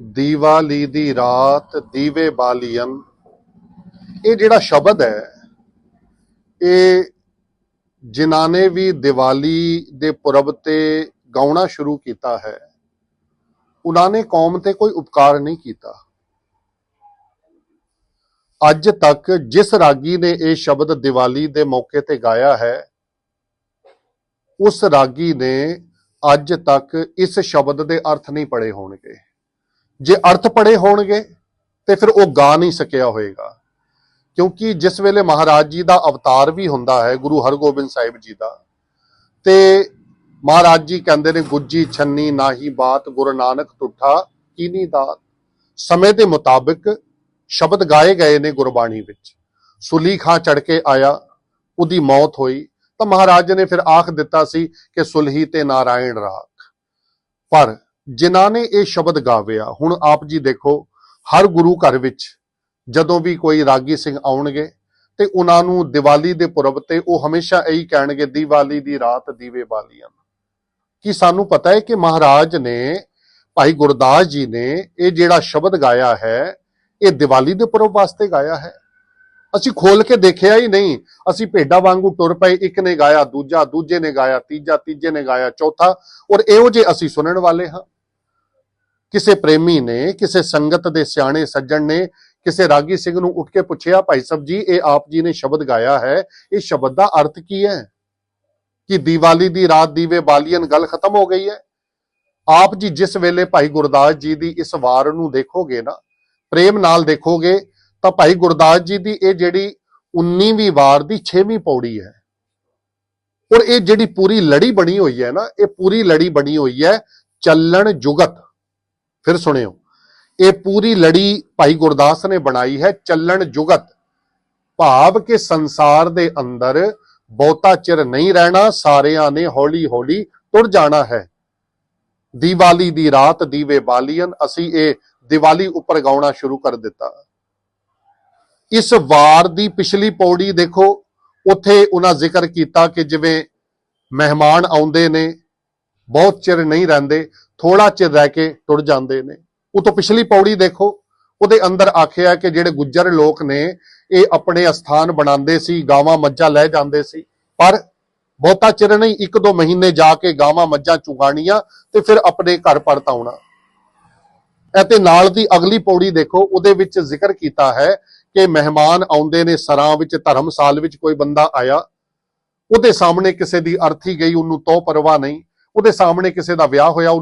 ਦੀਵਾਲੀ ਦੀ ਰਾਤ ਦੀਵੇ ਬਾਲੀਅਨ। ਇਹ ਜਿਹੜਾ ਸ਼ਬਦ ਹੈ, ਇਹ ਜਿਨ੍ਹਾਂ ਨੇ ਵੀ ਦੀਵਾਲੀ ਦੇ ਪੁਰਬ ਤੇ ਗਾਉਣਾ ਸ਼ੁਰੂ ਕੀਤਾ ਹੈ, ਉਹਨਾਂ ਨੇ ਕੌਮ ਤੇ ਕੋਈ ਉਪਕਾਰ ਨਹੀਂ ਕੀਤਾ। ਅੱਜ ਤੱਕ ਜਿਸ ਰਾਗੀ ਨੇ ਇਹ ਸ਼ਬਦ ਦੀਵਾਲੀ ਦੇ ਮੌਕੇ ਤੇ ਗਾਇਆ ਹੈ, ਉਸ ਰਾਗੀ ਨੇ ਅੱਜ ਤੱਕ ਇਸ ਸ਼ਬਦ ਦੇ ਅਰਥ ਨਹੀਂ ਪੜੇ ਹੋਣਗੇ। ਜੇ ਅਰਥ ਪੜੇ ਹੋਣਗੇ, ਤੇ ਫਿਰ ਉਹ ਗਾ ਨਹੀਂ ਸਕਿਆ ਹੋਏਗਾ। ਕਿਉਂਕਿ ਜਿਸ ਵੇਲੇ ਮਹਾਰਾਜ ਜੀ ਦਾ ਅਵਤਾਰ ਵੀ ਹੁੰਦਾ ਹੈ, ਗੁਰੂ ਹਰਗੋਬਿੰਦ ਸਾਹਿਬ ਜੀ ਦਾ, ਤੇ ਮਹਾਰਾਜ ਜੀ ਕਹਿੰਦੇ ਨੇ, ਗੁੱਜੀ ਛੰਨੀ ਨਾਹੀ ਬਾਤ, ਗੁਰੂ ਨਾਨਕ ਟੁੱਠਾ ਕੀਨੀ ਦਾਤ। ਸਮੇਂ ਦੇ ਮੁਤਾਬਿਕ ਸ਼ਬਦ ਗਾਏ ਗਏ ਨੇ ਗੁਰਬਾਣੀ ਵਿੱਚ। ਸੁਲੀ ਖਾਂ ਚੜ ਕੇ ਆਇਆ, ਉਹਦੀ ਮੌਤ ਹੋਈ। ਤਾਂ ਮਹਾਰਾਜ ਨੇ ਫਿਰ ਆਖ ਦਿੱਤਾ ਸੀ ਕਿ ਸੁਲਹੀ ਤੇ ਨਾਰਾਇਣ ਰਾਖ। ਪਰ ਜਿਨ੍ਹਾਂ ਨੇ ਇਹ ਸ਼ਬਦ ਗਾਵਿਆ, ਹੁਣ ਆਪ ਜੀ ਦੇਖੋ, ਹਰ ਗੁਰੂ ਘਰ ਵਿੱਚ ਜਦੋਂ ਵੀ ਕੋਈ ਰਾਗੀ ਸਿੰਘ ਆਉਣਗੇ ਤੇ ਉਹਨਾਂ ਨੂੰ ਦੀਵਾਲੀ ਦੇ ਪੁਰਬ ਤੇ ਉਹ ਹਮੇਸ਼ਾ ਇਹੀ ਕਹਿਣਗੇ, ਦੀਵਾਲੀ ਦੀ ਰਾਤ ਦੀਵੇ ਬਾਲੀਆਂ। ਕਿ ਸਾਨੂੰ ਪਤਾ ਹੈ ਕਿ ਮਹਾਰਾਜ ਨੇ, ਭਾਈ ਗੁਰਦਾਸ ਜੀ ਨੇ ਇਹ ਜਿਹੜਾ ਸ਼ਬਦ ਗਾਇਆ ਹੈ, ਇਹ ਦੀਵਾਲੀ ਦੇ ਪੁਰਬ ਵਾਸਤੇ ਗਾਇਆ ਹੈ? ਅਸੀਂ ਖੋਲ ਕੇ ਦੇਖਿਆ ਹੀ ਨਹੀਂ। ਅਸੀਂ ਭੇਡਾਂ ਵਾਂਗੂ ਟੁਰ ਪਏ, ਇੱਕ ਨੇ ਗਾਇਆ, ਦੂਜਾ, ਦੂਜੇ ਨੇ ਗਾਇਆ, ਤੀਜਾ, ਤੀਜੇ ਨੇ ਗਾਇਆ, ਚੌਥਾ, ਔਰ ਇਹੋ ਜੇ ਅਸੀਂ ਸੁਣਨ ਵਾਲੇ ਹਾਂ। ਕਿਸੇ ਪ੍ਰੇਮੀ ਨੇ, ਕਿਸੇ ਸੰਗਤ ਦੇ ਸਿਆਣੇ ਸੱਜਣ ਨੇ, ਕਿਸੇ ਰਾਗੀ ਸਿੰਘ ਨੂੰ ਉੱਠ ਕੇ ਪੁੱਛਿਆ, ਭਾਈ ਸਾਹਿਬ ਜੀ, ਇਹ ਆਪ ਜੀ ਨੇ ਸ਼ਬਦ ਗਾਇਆ ਹੈ, ਇਹ ਸ਼ਬਦ ਦਾ ਅਰਥ ਕੀ ਹੈ? ਕਿ ਦੀਵਾਲੀ ਦੀ ਰਾਤ ਦੀਵੇ ਬਾਲੀਅਨ ਗੱਲ ਖਤਮ ਹੋ ਗਈ ਹੈ? ਆਪ ਜੀ ਜਿਸ ਵੇਲੇ ਭਾਈ ਗੁਰਦਾਸ ਜੀ ਦੀ ਇਸ ਵਾਰ ਨੂੰ ਦੇਖੋਗੇ ਨਾ, ਪ੍ਰੇਮ ਨਾਲ ਦੇਖੋਗੇ, ਤਾਂ ਭਾਈ ਗੁਰਦਾਸ ਜੀ ਦੀ ਇਹ ਜਿਹੜੀ 19ਵੀਂ ਵਾਰ ਦੀ 6ਵੀਂ ਪੌੜੀ ਹੈ, ਔਰ ਇਹ ਜਿਹੜੀ ਪੂਰੀ ਲੜੀ ਬਣੀ ਹੋਈ ਹੈ ਨਾ, ਇਹ ਪੂਰੀ ਲੜੀ ਬਣੀ ਹੋਈ ਹੈ ਚੱਲਣ ਜੁਗਤ। ਫਿਰ ਸੁਣਿਓ। ਇਹ ਪੂਰੀ ਲੜੀ ਭਾਈ ਗੁਰਦਾਸ ਨੇ ਬਣਾਈ ਹੈ ਚੱਲਣ ਜੁਗਤ। ਭਾਵ ਕਿ ਸੰਸਾਰ ਦੇ ਅੰਦਰ ਬਹੁਤਾ ਚਿਰ ਨਹੀਂ ਰਹਿਣਾ, ਸਾਰਿਆਂ ਨੇ ਹੌਲੀ ਹੌਲੀ ਤੁਰ ਜਾਣਾ ਹੈ। ਦੀਵਾਲੀ ਦੀ ਰਾਤ ਦੀਵੇ ਬਾਲੀਅਨ, ਅਸੀਂ ਇਹ ਦੀਵਾਲੀ ਉੱਪਰ ਗਾਉਣਾ ਸ਼ੁਰੂ ਕਰ ਦਿੱਤਾ। ਇਸ ਵਾਰ ਦੀ ਪਿਛਲੀ ਪੌੜੀ ਦੇਖੋ, ਉੱਥੇ ਉਹਨਾਂ ਜ਼ਿਕਰ ਕੀਤਾ ਕਿ ਜਿਵੇਂ ਮਹਿਮਾਨ ਆਉਂਦੇ ਨੇ, ਬਹੁਤ ਚਿਰ ਨਹੀਂ ਰਹਿੰਦੇ ਥੋੜਾ ਚਿਰ ਰਹਿ ਕੇ ਟੁਰ ਜਾਂਦੇ ਨੇ। ਉਹ ਤੋਂ ਪਿਛਲੀ ਪੌੜੀ ਦੇਖੋ, ਉਹਦੇ ਅੰਦਰ ਆਖਿਆ ਕਿ ਜਿਹੜੇ ਗੁੱਜਰ ਲੋਕ ਨੇ, ਇਹ ਆਪਣੇ ਅਸਥਾਨ ਬਣਾਉਂਦੇ ਸੀ, ਗਾਵਾਂ ਮੱਝਾਂ ਲੈ ਜਾਂਦੇ ਸੀ। ਪਰ ਬਹੁਤਾ ਚਿਰ ਨਹੀਂ, ਇੱਕ ਦੋ ਮਹੀਨੇ ਜਾ ਕੇ ਗਾਵਾਂ ਮੱਝਾਂ ਚੁਗਾਣੀਆਂ ਤੇ ਫਿਰ ਆਪਣੇ ਘਰ ਪਰਤ ਆਉਣਾ। ਅਤੇ ਨਾਲ ਦੀ ਅਗਲੀ ਪੌੜੀ ਦੇਖੋ, ਉਹਦੇ ਵਿੱਚ ਜ਼ਿਕਰ ਕੀਤਾ ਹੈ ਕਿ ਮਹਿਮਾਨ ਆਉਂਦੇ ਨੇ ਸਰਾਂ ਵਿੱਚ, ਧਰਮਸਾਲ ਵਿੱਚ ਕੋਈ ਬੰਦਾ ਆਇਆ। ਉਹਦੇ ਸਾਹਮਣੇ ਕਿਸੇ ਦੀ ਅਰਥੀ ਗਈ, ਉਹਨੂੰ ਤੋ ਪਰਵਾਹ ਨਹੀਂ। ਉਹਦੇ ਸਾਹਮਣੇ ਕਿਸੇ ਦਾ ਵਿਆਹ ਹੋਇਆ, ਉਹਨੂੰ